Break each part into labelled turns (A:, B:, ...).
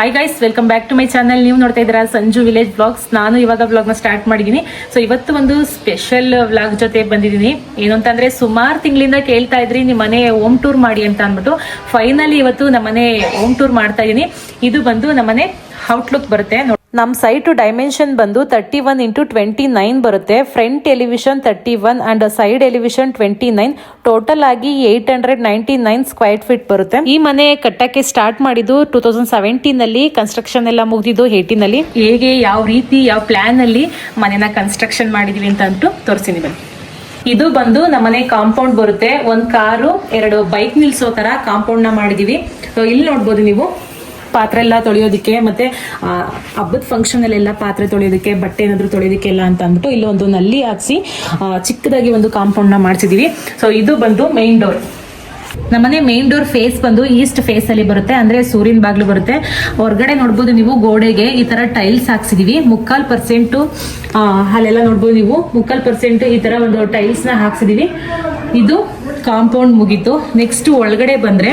A: hi guys welcome back to my channel ನೀವು ನೋಡ್ತಾ ಇದ್ದೀರಾ ಸಂಜು ವಿಲೇಜ್ ಬ್ಲಾಗ್ಸ್ ನಾನು ಇವಾಗ ಬ್ಲಾಗ್ನ ಸ್ಟಾರ್ಟ್ ಮಾಡಿದ್ದೀನಿ. ಸೊ ಇವತ್ತು ಒಂದು ಸ್ಪೆಷಲ್ ವ್ಲಾಗ್ ಜೊತೆ ಬಂದಿದ್ದೀನಿ. ಏನು ಅಂತಂದ್ರೆ ಸುಮಾರು ತಿಂಗಳಿಂದ ಕೇಳ್ತಾ ಇದ್ರಿ ನಿಮ್ಮ ಮನೆ ಹೋಮ್ ಟೂರ್ ಮಾಡಿ ಅಂತ ಅಂದ್ಬಿಟ್ಟು. ಫೈನಲಿ ಇವತ್ತು ನಮ್ಮನೆ ಹೋಮ್ ಟೂರ್ ಮಾಡ್ತಾ ಇದ್ದೀನಿ ಇದು ಬಂದು ನಮ್ಮನೆ ಔಟ್ಲುಕ್ ಬರುತ್ತೆ. ನಮ್ಮ ಸೈಟು ಡೈಮೆನ್ಷನ್ ಬಂದು thirty one into twenty nine ಬರುತ್ತೆ. Front elevation thirty one and side elevation twenty nine. Total ಆಗಿ eight hundred ninety nine square feet ಬರುತ್ತೆ. ಈ ಮನೆ ಕಟ್ಟಕ್ಕೆ ಸ್ಟಾರ್ಟ್ ಮಾಡಿದ್ದು ಟೂ ತೌಸಂಡ್ ಸೆವೆಂಟೀನ್ ಅಲ್ಲಿ ಕನ್ಸ್ಟ್ರಕ್ಷನ್ ಎಲ್ಲ ಮುಗಿದಿದ್ದು ಏಯ್ಟೀನ್ ಅಲ್ಲಿ ಹೇಗೆ ಯಾವ ರೀತಿ ಯಾವ ಪ್ಲಾನ್ ಅಲ್ಲಿ ಮನೆನ ಕನ್ಸ್ಟ್ರಕ್ಷನ್ ಮಾಡಿದೀವಿ ಅಂತ ಅಂತೂ ತೋರಿಸ್ತೀನಿ ಬನ್ನಿ. ಇದು ಬಂದು ನಮ್ಮನೆ ಕಾಂಪೌಂಡ್ ಬರುತ್ತೆ. ಒಂದು ಕಾರು ಎರಡು ಬೈಕ್ ನಿಲ್ಸೋ ತರ ಕಾಂಪೌಂಡ್ನ ಮಾಡಿದೀವಿ. So, ಇಲ್ಲಿ ನೋಡ್ಬೋದು ನೀವು. ಪಾತ್ರೆ ಎಲ್ಲ ತೊಳೆಯೋದಕ್ಕೆ ಮತ್ತೆ ಹಬ್ಬದ ಫಂಕ್ಷನ್ ಅಲ್ಲೆಲ್ಲ ಪಾತ್ರೆ ತೊಳೆಯೋದಕ್ಕೆ, ಬಟ್ಟೆ ಏನಾದ್ರೂ ತೊಳೆಯೋದಕ್ಕೆ ಎಲ್ಲ ಅಂತ ಅಂದ್ಬಿಟ್ಟು ಇಲ್ಲಿ ಒಂದು ನಲ್ಲಿ ಹಾಕ್ಸಿ ಚಿಕ್ಕದಾಗಿ ಒಂದು ಕಾಂಪೌಂಡ್ನ ಮಾಡಿಸಿದೀವಿ. ಸೊ ಇದು ಬಂದು ಮೈನ್ ಡೋರ್ ನಮ್ಮನೆ ಮೇನ್ ಡೋರ್ ಫೇಸ್ ಬಂದು ಈಸ್ಟ್ ಫೇಸ್ ಅಲ್ಲಿ ಬರುತ್ತೆ, ಅಂದ್ರೆ ಸೂರ್ಯನ ಬಾಗ್ಲು ಬರುತ್ತೆ. ಹೊರಗಡೆ ನೋಡ್ಬೋದು ನೀವು ಗೋಡೆಗೆ ಈ ತರ ಟೈಲ್ಸ್ ಹಾಕ್ಸಿದೀವಿ. ಮುಕ್ಕಾಲ್ ಪರ್ಸೆಂಟ್ ಅಲ್ಲೆಲ್ಲ ನೋಡ್ಬೋದು ನೀವು. ಮುಕ್ಕಾಲ್ ಪರ್ಸೆಂಟ್ ಈ ತರ ಒಂದು ಟೈಲ್ಸ್ನ ಹಾಕ್ಸಿದೀವಿ. ಇದು ಕಾಂಪೌಂಡ್ ಮುಗೀತು. ನೆಕ್ಸ್ಟ್ ಒಳಗಡೆ ಬಂದ್ರೆ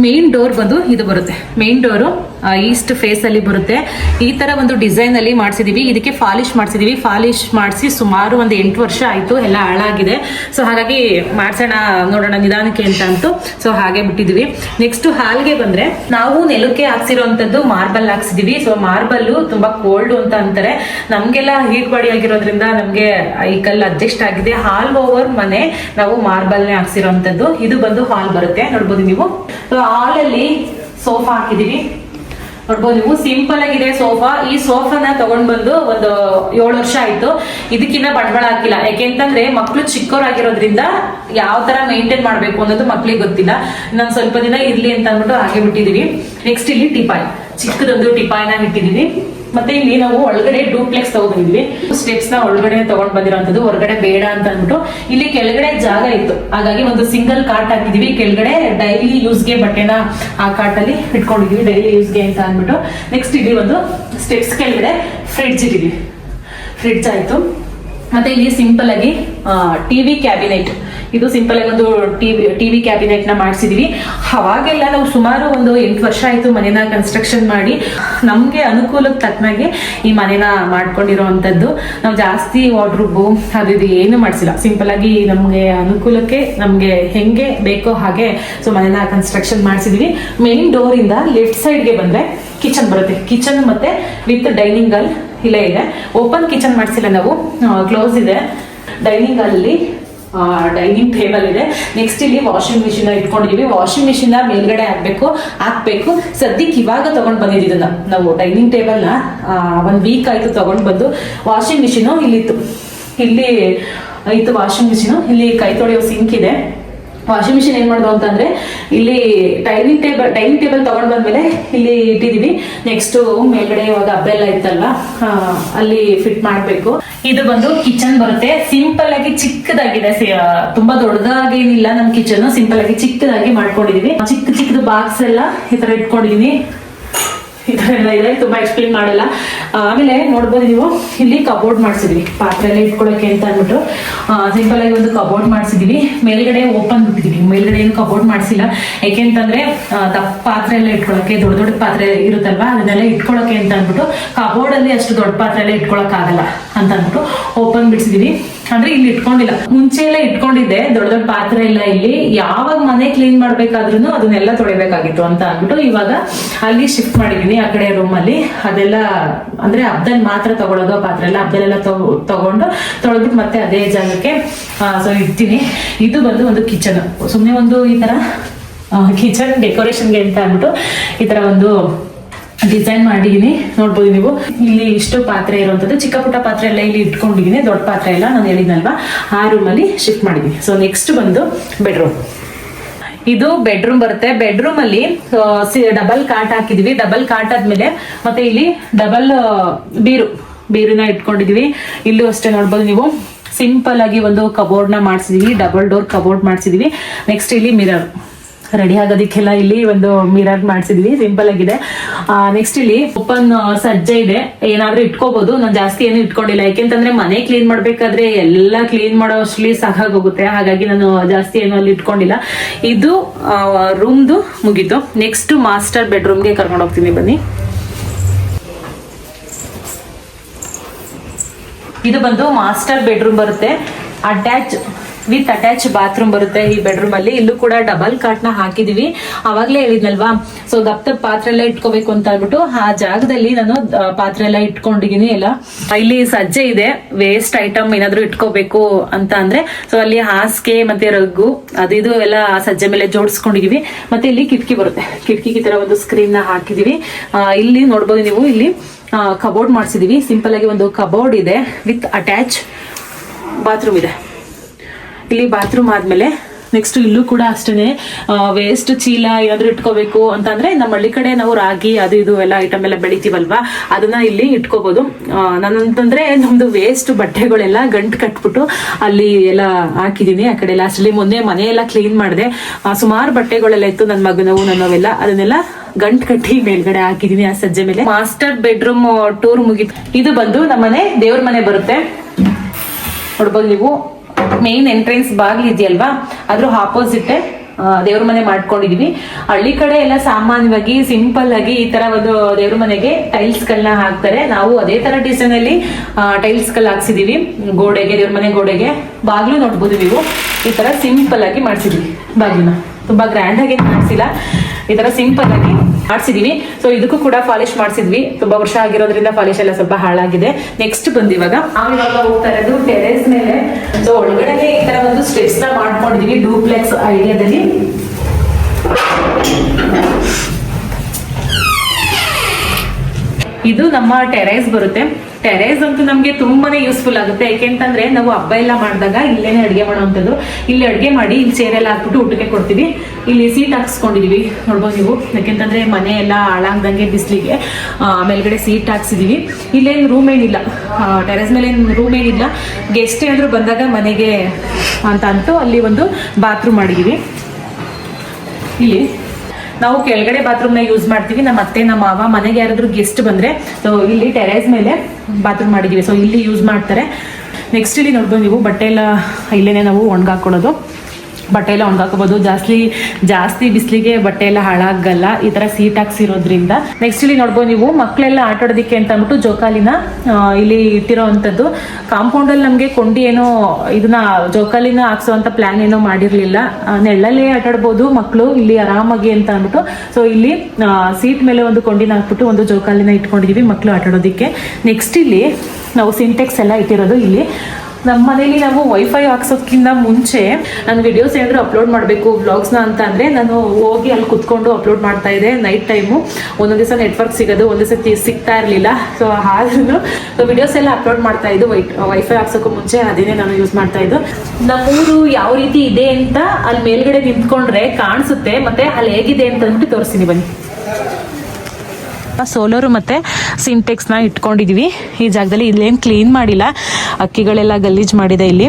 A: ಮೇನ್ ಡೋರ್ ಬಂದು ಇದು ಬರುತ್ತೆ. ಮೇನ್ ಡೋರು ಈಸ್ಟ್ ಫೇಸ್ ಅಲ್ಲಿ ಬರುತ್ತೆ. ಈ ತರ ಒಂದು ಡಿಸೈನ್ ಅಲ್ಲಿ ಮಾಡಿಸಿದೀವಿ. ಇದಕ್ಕೆ ಫಾಲಿಶ್ ಮಾಡಿಸಿದೀವಿ. ಫಾಲಿಶ್ ಮಾಡಿಸಿ ಸುಮಾರು ಒಂದು ಎಂಟು ವರ್ಷ ಆಯ್ತು. ಎಲ್ಲ ಹಾಳಾಗಿದೆ. ಸೊ ಹಾಗಾಗಿ ಮಾಡ್ಸೋಣ, ನೋಡೋಣ ನಿಧಾನಕ್ಕೆ ಅಂತ ಅಂತು. ಸೊ ಹಾಗೆ ಬಿಟ್ಟಿದೀವಿ. ನೆಕ್ಸ್ಟ್ ಹಾಲ್ಗೆ ಬಂದ್ರೆ ನಾವು ನೆಲಕ್ಕೆ ಹಾಕ್ಸಿರೋಂಥದ್ದು ಮಾರ್ಬಲ್ ಹಾಕ್ಸಿದೀವಿ. ಸೊ ಮಾರ್ಬಲ್ ತುಂಬಾ ಕೋಲ್ಡ್ ಅಂತ ಅಂತಾರೆ. ನಮ್ಗೆಲ್ಲ ಹೀಟ್ ಬಾಡಿ ಆಗಿರೋದ್ರಿಂದ ನಮ್ಗೆ ಈ ಕಲ್ಲು ಅಡ್ಜಸ್ಟ್ ಆಗಿದೆ. ಹಾಲ್ ಓವರ್ ಮನೆ ನಾವು ಮಾರ್ಬಲ್ ನೇ ಹಾಕ್ಸಿರೋಂಥದ್ದು. ಇದು ಬಂದು ಹಾಲ್ ಬರುತ್ತೆ. ನೋಡ್ಬೋದು ನೀವು. ಸೊ ಹಾಲ್ ಅಲ್ಲಿ ಸೋಫಾ ಹಾಕಿದೀವಿ. ನೋಡ್ಬೋದು ನೀವು ಸಿಂಪಲ್ ಆಗಿದೆ ಸೋಫಾ. ಈ ಸೋಫಾನ ತಗೊಂಡ್ ಬಂದು ಒಂದು ಏಳು ವರ್ಷ ಆಯ್ತು. ಇದಕ್ಕಿನ್ನ ಬಂಡವಾಳ ಹಾಕಿಲ್ಲ. ಯಾಕೆಂತಂದ್ರೆ ಮಕ್ಳು ಚಿಕ್ಕವರಾಗಿರೋದ್ರಿಂದ ಯಾವ ತರ ಮೇಂಟೈನ್ ಮಾಡ್ಬೇಕು ಅನ್ನೋದು ಮಕ್ಳಿಗೆ ಗೊತ್ತಿಲ್ಲ. ನಾನು ಸ್ವಲ್ಪ ದಿನ ಇರ್ಲಿ ಅಂತ ಅಂದ್ಬಿಟ್ಟು ಹಾಗೆ ಬಿಟ್ಟಿದೀವಿ. ನೆಕ್ಸ್ಟ್ ಇಲ್ಲಿ ಟಿಪಾಯ್. ಚಿಕ್ಕದೊಂದು ಟಿಪಾಯ್ನ ಇಟ್ಟಿದೀವಿ. ಮತ್ತೆ ಇಲ್ಲಿ ನಾವು ಒಳಗಡೆ ಡೂಪ್ಲೆಕ್ಸ್ ತಗೊಂಡ್ಬಂದಿದ್ವಿ. ಸ್ಟೆಪ್ಸ್ನ ಒಳಗಡೆ ತಗೊಂಡ್ ಬಂದಿರೋಂಥದ್ದು, ಹೊರಗಡೆ ಬೇಡ ಅಂತ ಅಂದ್ಬಿಟ್ಟು ಇಲ್ಲಿ ಕೆಳಗಡೆ ಜಾಗ ಇತ್ತು. ಹಾಗಾಗಿ ಒಂದು ಸಿಂಗಲ್ ಕಾರ್ಟ್ ಹಾಕಿದೀವಿ. ಕೆಳಗಡೆ ಡೈಲಿ ಯೂಸ್ಗೆ ಬಟ್ಟೆನ ಆ ಕಾರ್ಟ್ ಅಲ್ಲಿ ಇಟ್ಕೊಂಡಿದೀವಿ. ಡೈಲಿ ಯೂಸ್ಗೆ ಅಂತ ಅಂದ್ಬಿಟ್ಟು. ನೆಕ್ಸ್ಟ್ ಇಲ್ಲಿ ಒಂದು ಸ್ಟೆಪ್ಸ್ ಕೆಳಗಡೆ ಫ್ರಿಡ್ಜ್ ಇಟ್ಟಿದೀವಿ. ಫ್ರಿಡ್ಜ್ ಆಯ್ತು. ಮತ್ತೆ ಇಲ್ಲಿ ಸಿಂಪಲ್ ಆಗಿ ಟಿವಿ ಕ್ಯಾಬಿನೆಟ್ ಇದು ಸಿಂಪಲ್ ಆಗಿ ಒಂದು ಟಿವಿ ಟಿವಿ ಕ್ಯಾಬಿನೆಟ್ನ ಮಾಡಿಸಿದೀವಿ. ಅವಾಗೆಲ್ಲ ನಾವು ಸುಮಾರು ಒಂದು ಎಂಟು ವರ್ಷ ಆಯ್ತು ಮನೆನ ಕನ್ಸ್ಟ್ರಕ್ಷನ್ ಮಾಡಿ. ನಮ್ಗೆ ಅನುಕೂಲಕ್ಕೆ ತಕ್ಕನಾಗೆ ಈ ಮನೆನ ಮಾಡ್ಕೊಂಡಿರೋ ಅಂಥದ್ದು ನಾವು ಜಾಸ್ತಿ ವಾರ್ಡ್ರೂಬು ಅದು ಇದು ಏನು ಮಾಡಿಸಿಲ್ಲ. ಸಿಂಪಲ್ ಆಗಿ ನಮಗೆ ಅನುಕೂಲಕ್ಕೆ ನಮಗೆ ಹೆಂಗೆ ಬೇಕೋ ಹಾಗೆ ಸೊ ಮನೆನ ಕನ್ಸ್ಟ್ರಕ್ಷನ್ ಮಾಡಿಸಿದೀವಿ. ಮೇನ್ ಡೋರ್ ಇಂದ ಲೆಫ್ಟ್ ಸೈಡ್ಗೆ ಬಂದ್ರೆ ಕಿಚನ್ ಬರುತ್ತೆ. ಕಿಚನ್ ಮತ್ತೆ ವಿತ್ ಡೈನಿಂಗ್ ಹಾಲ್ ಇಲ್ಲೇ ಇದೆ. ಓಪನ್ ಕಿಚನ್ ಮಾಡಿಸಿಲ್ಲ ನಾವು. ಕ್ಲೋಸ್ ಇದೆ. ಡೈನಿಂಗ್ ಅಲ್ಲಿ ಡೈನಿಂಗ್ ಟೇಬಲ್ ಇದೆ. ನೆಕ್ಸ್ಟ್ ಇಲ್ಲಿ ವಾಷಿಂಗ್ ಮಿಷಿನ್ ಇಟ್ಕೊಂಡಿದೀವಿ. ವಾಷಿಂಗ್ ಮಿಷಿನ್ ಮೇಲ್ಗಡೆ ಹಾಕ್ಬೇಕು ಹಾಕ್ಬೇಕು. ಸದ್ಯಕ್ಕೆ ಇವಾಗ ತಗೊಂಡ್ ಬಂದಿದ್ದೀವಿ ಇದನ್ನ ನಾವು ಡೈನಿಂಗ್ ಟೇಬಲ್ನ ಒಂದ್ ವೀಕ್ ಆಯ್ತು ತಗೊಂಡ್ ಬಂದು. ವಾಷಿಂಗ್ ಮಿಷಿನ್ ಇಲ್ಲಿತ್ತು. ಇಲ್ಲಿ, ಇತ್ತು ವಾಷಿಂಗ್ ಮಿಷಿನ್ ಇಲ್ಲಿ ಕೈ ತೊಳೆಯೋ ಸಿಂಕ್ ಇದೆ. ವಾಷಿಂಗ್ ಮಿಷಿನ್ ಏನ್ ಮಾಡೋದು ಅಂತಂದ್ರೆ ಇಲ್ಲಿ ಡೈನಿಂಗ್ ಟೇಬಲ್ ಡೈನಿಂಗ್ ಟೇಬಲ್ ತಗೊಂಡ್ ಬಂದ್ಮೇಲೆ ಇಲ್ಲಿ ಇಟ್ಟಿದೀವಿ. ನೆಕ್ಸ್ಟ್ ಮೇಲ್ಗಡೆ ಇವಾಗ ಹಬ್ಬ ಎಲ್ಲ ಇತ್ತಲ್ಲ ಅಲ್ಲಿ ಫಿಟ್ ಮಾಡ್ಬೇಕು. ಇದು ಬಂದು ಕಿಚನ್ ಬರುತ್ತೆ. ಸಿಂಪಲ್ ಆಗಿ ಚಿಕ್ಕದಾಗಿದೆ. ತುಂಬಾ ದೊಡ್ಡದಾಗೇನಿಲ್ಲ ನಮ್ ಕಿಚನ್ ಸಿಂಪಲ್ ಆಗಿ ಚಿಕ್ಕದಾಗಿ ಮಾಡ್ಕೊಂಡಿದೀವಿ. ಚಿಕ್ಕ ಚಿಕ್ಕದು ಬಾಕ್ಸ್ ಎಲ್ಲ ಈ ತರ ಇಟ್ಕೊಂಡಿದೀನಿ. ಈ ತರ ಎಲ್ಲ ಇದೆ ತುಂಬಾ ಎಕ್ಸ್ಪ್ಲೇನ್ ಮಾಡಲ್ಲ. ಆಮೇಲೆ ನೋಡ್ಬೋದು ನೀವು, ಇಲ್ಲಿ ಕಬೋರ್ಡ್ ಮಾಡಿಸಿದ್ವಿ ಪಾತ್ರೆ ಎಲ್ಲ ಇಟ್ಕೊಳ್ಳೋಕೆ ಅಂತ ಅಂದ್ಬಿಟ್ಟು ಸಿಂಪಲ್ ಆಗಿ ಒಂದು ಕಬೋರ್ಡ್ ಮಾಡಿಸಿದ್ವಿ. ಮೇಲ್ಗಡೆ ಓಪನ್ ಬಿಟ್ಟಿದ್ವಿ. ಮೇಲ್ಗಡೆ ಏನು ಕಬೋರ್ಡ್ ಮಾಡಿಸಿಲ್ಲ. ಯಾಕೆಂತಂದ್ರೆ ದಪ್ಪ ಪಾತ್ರೆ ಎಲ್ಲ ಇಟ್ಕೊಳಕ್ಕೆ, ದೊಡ್ಡ ದೊಡ್ಡ ಪಾತ್ರೆ ಇರುತ್ತಲ್ವಾ, ಅದನ್ನೆಲ್ಲ ಇಟ್ಕೊಳಕ್ಕೆ ಅಂತ ಅಂದ್ಬಿಟ್ಟು ಕಬೋರ್ಡ್ ಅಲ್ಲಿ ಅಷ್ಟು ದೊಡ್ಡ ಪಾತ್ರೆ ಎಲ್ಲ ಇಟ್ಕೊಳಕ್ ಆಗಲ್ಲ ಅಂತ ಅಂದ್ಬಿಟ್ಟು ಓಪನ್ ಬಿಡಿಸಿದೀವಿ. ಅಂದ್ರೆ ಇಲ್ಲಿ ಇಟ್ಕೊಂಡಿಲ್ಲ. ಮುಂಚೆ ಎಲ್ಲ ಇಟ್ಕೊಂಡಿದ್ದೆ, ದೊಡ್ಡ ದೊಡ್ಡ ಪಾತ್ರೆ ಎಲ್ಲ ಇಲ್ಲಿ. ಯಾವಾಗ ಮನೆ ಕ್ಲೀನ್ ಮಾಡ್ಬೇಕಾದ್ರೂ ಅದನ್ನೆಲ್ಲ ತೊಳಿಬೇಕಾಗಿತ್ತು ಅಂತ ಅಂದ್ಬಿಟ್ಟು ಇವಾಗ ಅಲ್ಲಿ ಶಿಫ್ಟ್ ಮಾಡಿದೀನಿ ಆ ಕಡೆ ರೂಮ್ ಅಲ್ಲಿ. ಅದೆಲ್ಲ ಅಂದ್ರೆ ಹಬ್ಬದಲ್ಲಿ ಮಾತ್ರ ತಗೊಳೋದು ಪಾತ್ರೆ ಎಲ್ಲ ಹಬ್ಬದಲ್ಲೆಲ್ಲ ತಗೊಂಡು ತೊಳೆದ್ಬಿಟ್ಟು ಮತ್ತೆ ಅದೇ ಜಾಗಕ್ಕೆ ಸೊ ಇಡ್ತೀನಿ. ಇದು ಬಂದು ಒಂದು ಕಿಚನ್ ಸುಮ್ಮನೆ ಒಂದು ಈ ತರ ಕಿಚನ್ ಡೆಕೋರೇಷನ್ಗೆ ಅಂತ ಅಂದ್ಬಿಟ್ಟು ಈ ತರ ಒಂದು ಡಿಸೈನ್ ಮಾಡಿದೀನಿ ನೋಡ್ಬೋದು ನೀವು. ಇಲ್ಲಿ ಇಷ್ಟು ಪಾತ್ರೆ ಇರುವಂತದ್ದು ಚಿಕ್ಕ ಪುಟ್ಟ ಪಾತ್ರೆ ಎಲ್ಲ ಇಲ್ಲಿ ಇಟ್ಕೊಂಡಿದೀನಿ ದೊಡ್ಡ ಪಾತ್ರೆ ಎಲ್ಲ ನಾನು ಹೇಳಿದ್ನಲ್ವಾ? ಆ ರೂಮ್ ಅಲ್ಲಿ ಶಿಫ್ಟ್ ಮಾಡಿದೀನಿ ಸೊ ನೆಕ್ಸ್ಟ್ ಬಂದು ಬೆಡ್ರೂಮ್ ಇದು ಬೆಡ್ರೂಮ್ ಬರುತ್ತೆ. ಬೆಡ್ರೂಮ್ ಅಲ್ಲಿ ಡಬಲ್ ಕಾಟ್ ಹಾಕಿದೀವಿ. ಡಬಲ್ ಕಾಟ್ ಆದ್ಮೇಲೆ ಮತ್ತೆ ಇಲ್ಲಿ ಡಬಲ್ ಬೀರು. ಬೀರನ್ನ ಇಟ್ಕೊಂಡಿದೀವಿ. ಇಲ್ಲೂ ಅಷ್ಟೇ ನೋಡ್ಬೋದು ನೀವು. ಸಿಂಪಲ್ ಆಗಿ ಒಂದು ಕಬೋರ್ಡ್ನ ಮಾಡಿಸಿದೀವಿ. ಡಬಲ್ ಡೋರ್ ಕಬೋರ್ಡ್ ಮಾಡಿಸಿದೀವಿ. ನೆಕ್ಸ್ಟ್ ಇಲ್ಲಿ ಮಿರರ್ ರೆಡಿ ಆಗೋದಕ್ಕೆಲ್ಲ ಇಲ್ಲಿ ಒಂದು ಮಿರರ್ ಮಾಡಿಸಿದ್ವಿ. ಸಿಂಪಲ್ ಆಗಿದೆ. ನೆಕ್ಸ್ಟ್ ಇಲ್ಲಿ ಓಪನ್ ಸಜ್ಜೆ ಇದೆ. ಏನಾದ್ರೂ ಇಟ್ಕೋಬಹುದು ನಾನು ಜಾಸ್ತಿ ಏನು ಇಟ್ಕೊಂಡಿಲ್ಲ. ಯಾಕೆಂತಂದ್ರೆ ಮನೆ ಕ್ಲೀನ್ ಮಾಡ್ಬೇಕಾದ್ರೆ ಎಲ್ಲ ಕ್ಲೀನ್ ಮಾಡೋ ಅಷ್ಟಲಿ ಸಾಕಾಗೋಗುತ್ತೆ. ಹಾಗಾಗಿ ನಾನು ಜಾಸ್ತಿ ಏನು ಅಲ್ಲಿ ಇಟ್ಕೊಂಡಿಲ್ಲ. ಇದು ರೂಮ್ದು ಮುಗೀತು. ನೆಕ್ಸ್ಟ್ ಮಾಸ್ಟರ್ ಬೆಡ್ರೂಮ್ಗೆ ಕರ್ಕೊಂಡು ಹೋಗ್ತೀನಿ ಬನ್ನಿ. ಇದು ಬಂದು ಮಾಸ್ಟರ್ ಬೆಡ್ರೂಮ್ ಬರುತ್ತೆ. ಅಟ್ಯಾಚ್ ವಿತ್ ಅಟ್ಯಾಚ್ ಬಾತ್ರೂಮ್ ಬರುತ್ತೆ ಈ ಬೆಡ್ರೂಮ್ ಅಲ್ಲಿ. ಇಲ್ಲೂ ಕೂಡ ಡಬಲ್ ಕಾಟ್ನ ಹಾಕಿದೀವಿ. ಅವಾಗ್ಲೇ ಹೇಳಿದ್ನಲ್ವಾ? ಸೊ ದಪ್ಪ ದಪ್ಪ ಪಾತ್ರೆ ಎಲ್ಲ ಇಟ್ಕೋಬೇಕು ಅಂತ ಅನ್ಬಿಟ್ಟು ಆ ಜಾಗದಲ್ಲಿ ನಾನು ಪಾತ್ರೆ ಎಲ್ಲ ಇಟ್ಕೊಂಡಿದೀನಿ ಎಲ್ಲ. ಇಲ್ಲಿ ಸಜ್ಜೆ ಇದೆ. ವೇಸ್ಟ್ ಐಟಮ್ ಏನಾದ್ರು ಇಟ್ಕೋಬೇಕು ಅಂತ ಅಂದ್ರೆ ಸೊ ಅಲ್ಲಿ ಹಾಸಿಗೆ ಮತ್ತೆ ರಗ್ಗು, ಅದು ಇದು ಎಲ್ಲ ಸಜ್ಜೆ ಮೇಲೆ ಜೋಡಿಸ್ಕೊಂಡಿದೀವಿ. ಮತ್ತೆ ಇಲ್ಲಿ ಕಿಟಕಿ ಬರುತ್ತೆ. ಕಿಟಕಿ ಈ ತರ ಒಂದು ಸ್ಕ್ರೀನ್ನ ಹಾಕಿದೀವಿ. ಇಲ್ಲಿ ನೋಡ್ಬೋದು ನೀವು, ಇಲ್ಲಿ ಕಬೋರ್ಡ್ ಮಾಡಿಸಿದೀವಿ. ಸಿಂಪಲ್ ಆಗಿ ಒಂದು ಕಬೋರ್ಡ್ ಇದೆ. ವಿತ್ ಅಟ್ಯಾಚ್ ಬಾತ್ರೂಮ್ ಇದೆ. ಇಲ್ಲಿ ಬಾತ್ರೂಮ್ ಆದ್ಮೇಲೆ ನೆಕ್ಸ್ಟ್ ಇಲ್ಲೂ ಕೂಡ ಅಷ್ಟೇ ವೇಸ್ಟ್ ಚೀಲ ಏನಾದ್ರು ಇಟ್ಕೋಬೇಕು ಅಂತಂದ್ರೆ ನಮ್ಮ ಹಳ್ಳಿ ಕಡೆ ನಾವು ರಾಗಿ, ಅದು ಇದು ಎಲ್ಲ ಐಟಮ್ ಎಲ್ಲ ಬೆಳಿತೀವಲ್ವಾ? ಅದನ್ನ ಇಲ್ಲಿ ಇಟ್ಕೋಬಹುದು ನಾನಂತಂದ್ರೆ ನಮ್ದು ವೇಸ್ಟ್ ಬಟ್ಟೆಗಳೆಲ್ಲ ಗಂಟು ಕಟ್ಬಿಟ್ಟು ಅಲ್ಲಿ ಎಲ್ಲ ಹಾಕಿದೀನಿ ಆ ಕಡೆ ಅಷ್ಟರಲ್ಲಿ ಮೊನ್ನೆ ಮನೆ ಕ್ಲೀನ್ ಮಾಡಿದೆ. ಸುಮಾರು ಬಟ್ಟೆಗಳೆಲ್ಲ ಇತ್ತು ನನ್ನ ಮಗನವು ನನ್ನವೆಲ್ಲ ಅದನ್ನೆಲ್ಲ ಗಂಟ್ ಕಟ್ಟಿ ಮೇಲ್ಗಡೆ ಹಾಕಿದೀನಿ ಆ ಸಜ್ಜೆ ಮೇಲೆ. ಮಾಸ್ಟರ್ ಬೆಡ್ರೂಮ್ ಟೂರ್ ಮುಗಿತು. ಇದು ಬಂದು ನಮ್ಮನೆ ದೇವ್ರ ಮನೆ ಬರುತ್ತೆ. ನೋಡ್ಬೋದು ನೀವು. ಮೇನ್ ಎಂಟ್ರೆನ್ಸ್ ಬಾಗಿಲು ಇದೆಯಲ್ವಾ? ಅದ್ರ ಆಪೋಸಿಟ್ ದೇವ್ರ ಮನೆ ಮಾಡ್ಕೊಂಡಿದೀವಿ. ಹಳ್ಳಿ ಕಡೆ ಎಲ್ಲ ಸಾಮಾನ್ಯವಾಗಿ ಸಿಂಪಲ್ ಆಗಿ ಈ ತರ ಒಂದು ದೇವ್ರ ಮನೆಗೆ ಟೈಲ್ಸ್ ಗಳನ್ನ ಹಾಕ್ತಾರೆ. ನಾವು ಅದೇ ತರ ಡಿಸೈನ್ ಅಲ್ಲಿ ಟೈಲ್ಸ್ಗಳು ಹಾಕ್ಸಿದೀವಿ. ಗೋಡೆಗೆ, ದೇವ್ರ ಮನೆ ಗೋಡೆಗೆ. ಬಾಗ್ಲು ನೋಡ್ಬೋದು ನೀವು. ಈ ತರ ಸಿಂಪಲ್ ಆಗಿ ಮಾಡ್ಸಿದೀವಿ ಬಾಗಿಲನ್ನ. ತುಂಬಾ ಗ್ರ್ಯಾಂಡ್ ಆಗಿ ಮಾಡಿಸಿಲ್ಲ. ಈ ತರ ಸಿಂಪಲ್ ಆಗಿ ಮಾಡಿಸಿದೀವಿ ಸೊ ಇದಕ್ಕೂ ಕೂಡ ಪಾಲಿಶ್ ಮಾಡಿಸಿದ್ವಿ. ತುಂಬಾ ವರ್ಷ ಆಗಿರೋದ್ರಿಂದ ಪಾಲಿಶ್ ಎಲ್ಲ ಸ್ವಲ್ಪ ಹಾಳಾಗಿದೆ. ನೆಕ್ಸ್ಟ್ ಬಂದ್ ಇವಾಗ ಹೋಗ್ತಾ ಇರೋದು ಟೆರೇಸ್ ಮೇಲೆ. ಸೊ ಒಳಗಡೆ ಈ ತರ ಒಂದು ಸ್ಟೆಪ್ಸ್ನ ಮಾಡ್ಕೊಂಡಿದೀವಿ ಡೂಪ್ಲೆಕ್ಸ್ ಐಡಿಯಾದಲ್ಲಿ ಇದು ನಮ್ಮ ಟೆರೇಸ್ ಬರುತ್ತೆ. ಟೆರೇಸ್ ಅಂತೂ ನಮ್ಗೆ ತುಂಬಾನೇ ಯೂಸ್ಫುಲ್ ಆಗುತ್ತೆ. ಯಾಕೆಂತಂದ್ರೆ ನಾವು ಹಬ್ಬ ಎಲ್ಲ ಮಾಡಿದಾಗ ಇಲ್ಲೇನೆ ಅಡುಗೆ ಮಾಡುವಂಥದ್ದು ಇಲ್ಲಿ ಅಡುಗೆ ಮಾಡಿ, ಇಲ್ಲಿ ಎಲ್ಲ ಹಾಕ್ಬಿಟ್ಟು ಊಟಕ್ಕೆ ಕೊಡ್ತೀವಿ. ಇಲ್ಲಿ ಸೀಟ್ ಹಾಕ್ಸ್ಕೊಂಡಿದೀವಿ. ನೋಡ್ಬೋದು ನೀವು. ಯಾಕೆಂತಂದ್ರೆ ಮನೆ ಎಲ್ಲ ಹಾಳಾಗ್ದಂಗೆ ಬಿಸಿಲಿಗೆ ಮೇಲ್ಗಡೆ ಸೀಟ್ ಹಾಕ್ಸಿದೀವಿ. ಇಲ್ಲೇನು ರೂಮ್ ಏನಿಲ್ಲ. ಟೆರೆಸ್ ಮೇಲೆ ರೂಮ್ ಏನಿಲ್ಲ. ಗೆಸ್ಟ್ ಏನಾದ್ರು ಬಂದಾಗ ಮನೆಗೆ ಅಂತ ಅಂತು ಅಲ್ಲಿ ಒಂದು ಬಾತ್ರೂಮ್ ಮಾಡಿದೀವಿ. ಇಲ್ಲಿ ನಾವು ಕೆಳಗಡೆ ಬಾತ್ರೂಮ್ನ ಯೂಸ್ ಮಾಡ್ತೀವಿ. ನಮ್ಮ ಅತ್ತೆ, ನಮ್ಮ ಮಾವ, ಮನೆಗೆ ಯಾರಾದರೂ ಗೆಸ್ಟ್ ಬಂದ್ರೆ ಸೊ ಇಲ್ಲಿ ಟೆರೇಸ್ ಮೇಲೆ ಬಾತ್ರೂಮ್ ಮಾಡಿದೀವಿ. ಸೊ ಇಲ್ಲಿ ಯೂಸ್ ಮಾಡ್ತಾರೆ. ನೆಕ್ಸ್ಟ್ ಇಲ್ಲಿ ನೋಡ್ಬೋದು ನೀವು, ಬಟ್ಟೆ ಎಲ್ಲ ಇಲ್ಲೇನೆ ನಾವು ಒಣಗಾಕೊಳ್ಳೋದು. ಬಟ್ಟೆ ಎಲ್ಲ ಒಣಗಾಕೋಬಹುದು ಜಾಸ್ತಿ ಜಾಸ್ತಿ ಬಿಸಿಲಿಗೆ ಬಟ್ಟೆ ಎಲ್ಲ ಹಾಳಾಗಲ್ಲ. ಈ ತರ ಸೀಟ್ ಹಾಕ್ಸಿರೋದ್ರಿಂದ. ನೆಕ್ಸ್ಟ್ ಇಲ್ಲಿ ನೋಡ್ಬೋದು ನೀವು ಮಕ್ಕಳೆಲ್ಲ ಆಟ ಆಡೋದಕ್ಕೆ ಅಂತ ಅಂದ್ಬಿಟ್ಟು ಜೋಕಾಲಿನ ಇಲ್ಲಿ ಇಟ್ಟಿರೋ ಕಾಂಪೌಂಡ್ ಅಲ್ಲಿ ನಮಗೆ ಕೊಂಡಿ ಏನೋ ಇದನ್ನ ಜೋಕಾಲಿನ ಹಾಕ್ಸುವಂತ ಪ್ಲಾನ್ ಏನೋ ಮಾಡಿರ್ಲಿಲ್ಲ. ನೆಳ್ಳಲ್ಲಿ ನೆಳ್ಳಲ್ಲೇ ಆಟ ಆಡ್ಬೋದು ಮಕ್ಕಳು ಇಲ್ಲಿ ಆರಾಮಾಗಿ ಅಂತ ಅಂದ್ಬಿಟ್ಟು. ಸೊ ಇಲ್ಲಿ ಸೀಟ್ ಮೇಲೆ ಒಂದು ಕೊಂಡಿನ ಹಾಕ್ಬಿಟ್ಟು ಒಂದು ಜೋಕಾಲಿನ ಇಟ್ಕೊಂಡಿದೀವಿ ಮಕ್ಕಳು ಆಟ ಆಡೋದಕ್ಕೆ. ನೆಕ್ಸ್ಟ್ ಇಲ್ಲಿ ನಾವು ಸಿಂಟೆಕ್ಸ್ ಎಲ್ಲ ಇಟ್ಟಿರೋದು ಇಲ್ಲಿ. ನಮ್ಮ ಮನೇಲಿ ನಾವು ವೈಫೈ ಹಾಕ್ಸೋದ್ಕಿಂತ ಮುಂಚೆ ನಾನು ವಿಡಿಯೋಸ್ ಏನಾದರೂ ಅಪ್ಲೋಡ್ ಮಾಡಬೇಕು ವ್ಲಾಗ್ಸ್ನ ಅಂತ ಅಂದರೆ ನಾನು ಹೋಗಿ ಅಲ್ಲಿ ಕುತ್ಕೊಂಡು ಅಪ್ಲೋಡ್ ಮಾಡ್ತಾ ಇದ್ದೆ ನೈಟ್ ಟೈಮು ಒಂದೊಂದು ದಿವಸ ನೆಟ್ವರ್ಕ್ ಸಿಗೋದು, ಒಂದು ದಿವಸ ಸಿಗ್ತಾ ಇರಲಿಲ್ಲ. ಸೊ ಆದ್ರೂ ಸೊ ವಿಡಿಯೋಸ್ ಎಲ್ಲ ಅಪ್ಲೋಡ್ ಮಾಡ್ತಾ ಇದ್ದು ವೈ ವೈಫೈ ಹಾಕ್ಸೋಕ್ಕೂ ಮುಂಚೆ ಅದೇನೇ ನಾನು ಯೂಸ್ ಮಾಡ್ತಾ ಇದ್ದು. ನಮ್ಮೂರು ಯಾವ ರೀತಿ ಇದೆ ಅಂತ ಅಲ್ಲಿ ಮೇಲ್ಗಡೆ ನಿಂತ್ಕೊಂಡ್ರೆ ಕಾಣಿಸುತ್ತೆ, ಮತ್ತೆ ಅಲ್ಲಿ ಹೇಗಿದೆ ಅಂತ ಅಂದ್ಬಿಟ್ಟು ತೋರಿಸ್ತೀನಿ ಬನ್ನಿ. ಸೋಲೋರು ಮತ್ತೆ ಸಿಂಟೆಕ್ಸ್ನ ಇಟ್ಕೊಂಡಿದೀವಿ. ಈ ಜಾಗದಲ್ಲಿ ಇಲ್ಲೇನು ಕ್ಲೀನ್ ಮಾಡಿಲ್ಲ. ಅಕ್ಕಿಗಳೆಲ್ಲ ಗಲೀಜ್ ಮಾಡಿದೆ ಇಲ್ಲಿ.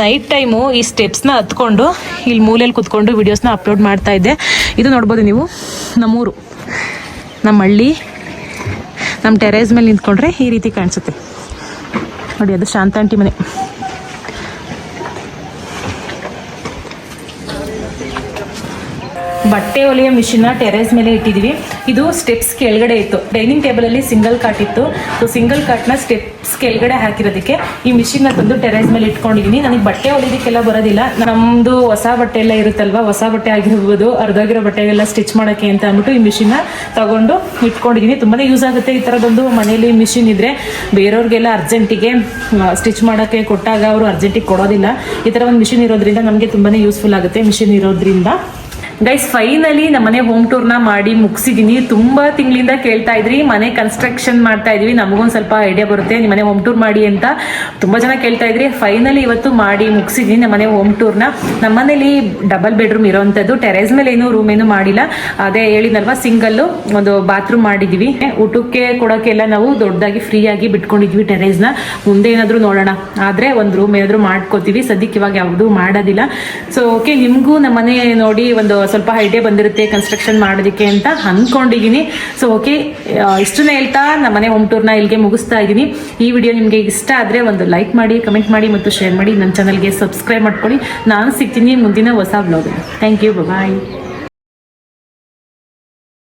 A: ನೈಟ್ ಟೈಮು ಈ ಸ್ಟೆಪ್ಸ್ನ ಹತ್ಕೊಂಡು ಇಲ್ಲಿ ಮೂಲೆಯಲ್ಲಿ ಕುತ್ಕೊಂಡು ವಿಡಿಯೋಸ್ನ ಅಪ್ಲೋಡ್ ಮಾಡ್ತಾ ಇದ್ದೆ. ಇದು ನೋಡ್ಬೋದು ನೀವು, ನಮ್ಮೂರು. ನಮ್ಮ ಹಳ್ಳಿ ನಮ್ಮ ಟೆರೇಸ್ ಮೇಲೆ ನಿಂತ್ಕೊಂಡ್ರೆ ಈ ರೀತಿ ಕಾಣಿಸುತ್ತೆ. ನೋಡಿ, ಅದು ಶಾಂತಾಂಟಿ ಮನೆ. ಬಟ್ಟೆ ಹೊಲಿಯೋ ಮಿಷಿನ್ನ ಟೆರೇಸ್ ಮೇಲೆ ಇಟ್ಟಿದ್ದೀವಿ ಇದು ಸ್ಟೆಪ್ಸ್ ಕೆಳಗಡೆ ಇತ್ತು. ಡೈನಿಂಗ್ ಟೇಬಲ್ ಅಲ್ಲಿ ಸಿಂಗಲ್ ಕಾಟ್ ಇತ್ತು. ಸೊ ಸಿಂಗಲ್ ಕಾಟ್ನ ಸ್ಟೆಪ್ಸ್ ಕೆಳಗಡೆ ಹಾಕಿರೋದಕ್ಕೆ ಈ ಮಿಷಿನ್ನ ತಂದು ಟೆರೇಸ್ ಮೇಲೆ ಇಟ್ಕೊಂಡಿದ್ದೀನಿ ನನಗೆ ಬಟ್ಟೆ ಹೊಲಿಯೋದಕ್ಕೆಲ್ಲ ಬರೋದಿಲ್ಲ. ನಮ್ದು ಹೊಸ ಬಟ್ಟೆ ಎಲ್ಲ ಇರುತ್ತಲ್ವಾ? ಹೊಸ ಬಟ್ಟೆ ಆಗಿರ್ಬೋದು, ಅರ್ಧೋಗಿರೋ ಬಟ್ಟೆಗೆಲ್ಲ ಸ್ಟಿಚ್ ಮಾಡೋಕ್ಕೆ ಅಂತ ಅಂದ್ಬಿಟ್ಟು ಈ ಮಿಷಿನ್ನ ತಗೊಂಡು ಇಟ್ಕೊಂಡಿದ್ದೀನಿ ತುಂಬಾನೇ ಯೂಸ್ ಆಗುತ್ತೆ ಈ ತರದೊಂದು ಮನೆಯಲ್ಲಿ ಮಿಷಿನ್ ಇದ್ರೆ. ಬೇರೆಯವ್ರಿಗೆಲ್ಲ ಅರ್ಜೆಂಟಿಗೆ ಸ್ಟಿಚ್ ಮಾಡೋಕ್ಕೆ ಕೊಟ್ಟಾಗ ಅವರು ಅರ್ಜೆಂಟಿಗೆ ಕೊಡೋದಿಲ್ಲ. ಈ ತರ ಒಂದು ಮಿಷಿನ್ ಇರೋದ್ರಿಂದ ನಮಗೆ ತುಂಬಾನೇ ಯೂಸ್ಫುಲ್ ಆಗುತ್ತೆ. ಮಿಷಿನ್ ಇರೋದ್ರಿಂದ ಗೈಸ್ ಫೈನಲಿ ನಮ್ಮ ಮನೆ ಹೋಮ್ ಟೂರ್ನ ಮಾಡಿ ಮುಗಿಸಿದೀನಿ ತುಂಬಾ ತಿಂಗಳಿಂದ ಕೇಳ್ತಾ ಇದ್ರಿ. ಮನೆ ಕನ್ಸ್ಟ್ರಕ್ಷನ್ ಮಾಡ್ತಾ ಇದೀವಿ. ನಮಗೊಂದು ಸ್ವಲ್ಪ ಐಡಿಯಾ ಬರುತ್ತೆ. ನಿಮ್ಮ ಮನೆ ಹೋಮ್ ಟೂರ್ ಮಾಡಿ ಅಂತ ತುಂಬಾ ಜನ ಕೇಳ್ತಾ ಇದ್ರಿ. ಫೈನಲಿ ಇವತ್ತು ಮಾಡಿ ಮುಗಿಸಿದೀನಿ ನಮ್ಮನೆ ಹೋಮ್ ಟೂರ್ನ ನಮ್ಮನೇಲಿ ಡಬಲ್ ಬೆಡ್ರೂಮ್ ಇರೋವಂಥದ್ದು ಟೆರೇಸ್ ಮೇಲೆ ಏನು ರೂಮ್ ಏನು ಮಾಡಿಲ್ಲ. ಅದೇ ಹೇಳಿದಲ್ವಾ ಸಿಂಗಲ್ ಒಂದು ಬಾತ್ರೂಮ್ ಮಾಡಿದೀವಿ. ಊಟಕ್ಕೆ ಕೊಡೋಕೆಲ್ಲ ನಾವು ದೊಡ್ಡದಾಗಿ ಫ್ರೀ ಆಗಿ ಬಿಟ್ಕೊಂಡಿದ್ವಿ ಟೆರೇಸ್ನ ಮುಂದೆ ಏನಾದರೂ ನೋಡೋಣ. ಆದ್ರೆ ಒಂದು ರೂಮ್ ಏನಾದರೂ ಮಾಡ್ಕೋತೀವಿ. ಸದ್ಯಕ್ಕೆ ಇವಾಗ ಯಾವುದೂ ಮಾಡೋದಿಲ್ಲ. ಸೊ ಓಕೆ ನಿಮಗೂ ನಮ್ಮ ಮನೆ ನೋಡಿ ಒಂದು ಸ್ವಲ್ಪ ಐಡಿಯಾ ಬಂದಿರುತ್ತೆ ಕನ್ಸ್ಟ್ರಕ್ಷನ್ ಮಾಡೋದಕ್ಕೆ ಅಂತ ಅನ್ಕೊಂಡಿದ್ದೀನಿ ಸೊ ಓಕೆ ಇಷ್ಟನ್ನೇ ಹೇಳ್ತಾ ನಮ್ಮ ಮನೆ ಹೋಮ್ ಟೂರ್ನ ಇಲ್ಲಿಗೆ ಮುಗಿಸ್ತಾ ಇದ್ದೀನಿ ಈ ವಿಡಿಯೋ ನಿಮಗೆ ಇಷ್ಟ ಆದರೆ ಒಂದು ಲೈಕ್ ಮಾಡಿ ಕಮೆಂಟ್ ಮಾಡಿ ಮತ್ತು ಶೇರ್ ಮಾಡಿ. ನನ್ನ ಚಾನಲ್ಗೆ ಸಬ್ಸ್ಕ್ರೈಬ್ ಮಾಡ್ಕೊಳ್ಳಿ. ನಾನು ಸಿಗ್ತೀನಿ ಮುಂದಿನ ಹೊಸ ಬ್ಲಾಗ್ ಥ್ಯಾಂಕ್ ಯು ಬಾಯ್